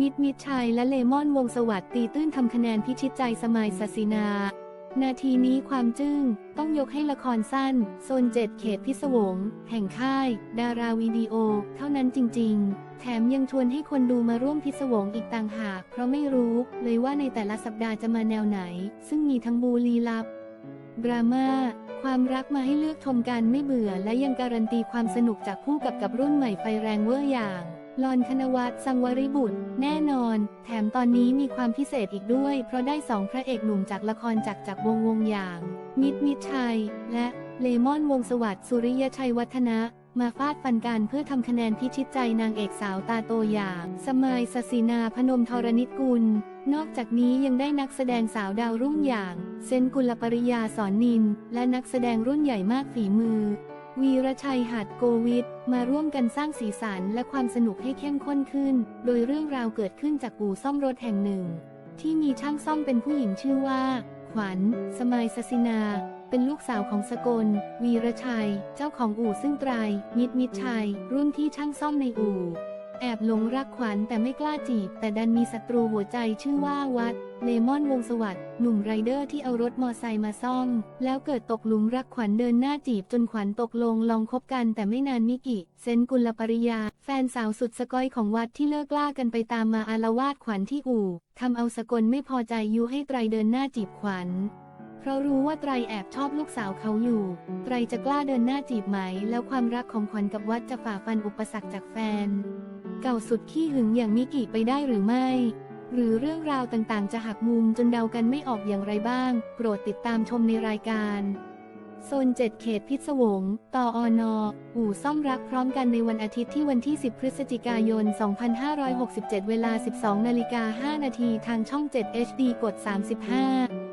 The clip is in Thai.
มิดมิดชัยและเลมอนวงสวัสดิ์ตีตื้นทำคะแนนพิชิตใจสมัยศศินา นาทีนี้ความจึ้ง ต้องยกให้ละครสั้น โซนเจ็ดเขตพิศวง แห่งค่าย ดาราวิดีโอ เท่านั้นจริง ๆ แถมยังชวนให้คนดูมาร่วมพิศวงอีกต่างหาก เพราะไม่รู้เลยว่าในแต่ละสัปดาห์จะมาแนวไหน ซึ่งมีทั้งบูลีลับ ดราม่าความรักมาให้เลือกชมกันไม่เบื่อ และยังการันตีความสนุกจากผู้กับกับรุ่นใหม่ไฟแรงเวอร์อย่าง ลอนคณวัฒน์สังวริบุตร แน่นอน แถมตอนนี้มีความพิเศษอีกด้วย เพราะได้สองพระเอกหนุ่มจากละครจากจากวงวงอย่าง มิดมิดชัย และเลมอนวงสวัสดิ์สุริยชัยวัฒนะมาฟาดฟันกันเพื่อทำคะแนนพิชิตใจนางเอกสาวตาโตอย่าง สมัยสศินาพนมธรณิตกุล นอกจากนี้ยังได้นักแสดงสาวดาวรุ่งอย่าง เซนกุลปริยาสอนนิน และนักแสดงรุ่นใหญ่มากฝีมือ วีรชัยหัดโกวิทมาร่วมกันสร้างสีสันและความสนุกให้เข้มข้นขึ้น โดยเรื่องราวเกิดขึ้นจากอู่ซ่อมรถแห่งหนึ่ง ที่มีช่างซ่อมเป็นผู้หญิงชื่อว่า ขวัญ สมัยสศินา เป็นลูกสาวของสกล วีรชัย เจ้าของอู่ซึ่งไตรมิตรมิตรชัย รุ่นที่ช่างซ่อมในอู่ แอบหลงรักขวัญแต่ไม่กล้าจีบ แต่ดันมีศัตรูหัวใจชื่อว่าวัด เลมอนวงสวัสด์หนุ่มไรเดอร์ที่เอารถมอไซค์มาซ่อม แล้วเกิดตกหลุมรักขวัญเดินหน้าจีบจนขวัญตกลงลองคบกันแต่ไม่นานมิกิ เซนกุลปริยา แฟนสาวสุดสกอยของวัดที่เลิกล่ากันไปตามมาอารวาสขวัญที่อู่ทำเอาสกลไม่พอใจยุให้ไตรเดินหน้าจีบขวัญเพราะรู้ว่าไตรแอบชอบลูกสาวเขาอยู่ ไตรจะกล้าเดินหน้าจีบไหม แล้วความรักของขวัญกับวัดจะฝ่าฟันอุปสรรคจากแฟน เก่าสุดขี้หึงอย่างมิกิไปได้หรือไม่ หรือเรื่องราวต่างๆ จะหักมุมจนเดากันไม่ออกอย่างไรบ้าง โปรดติดตามชมในรายการโซน 7 เขตพิศวง ตออนอู่ซ่อมรักพร้อมกันในวันอาทิตย์ที่วันที่ 10 พฤศจิกายน 2567 เวลา 12 นาฬิกา 5 นาทีทางช่อง 7 HD กด 35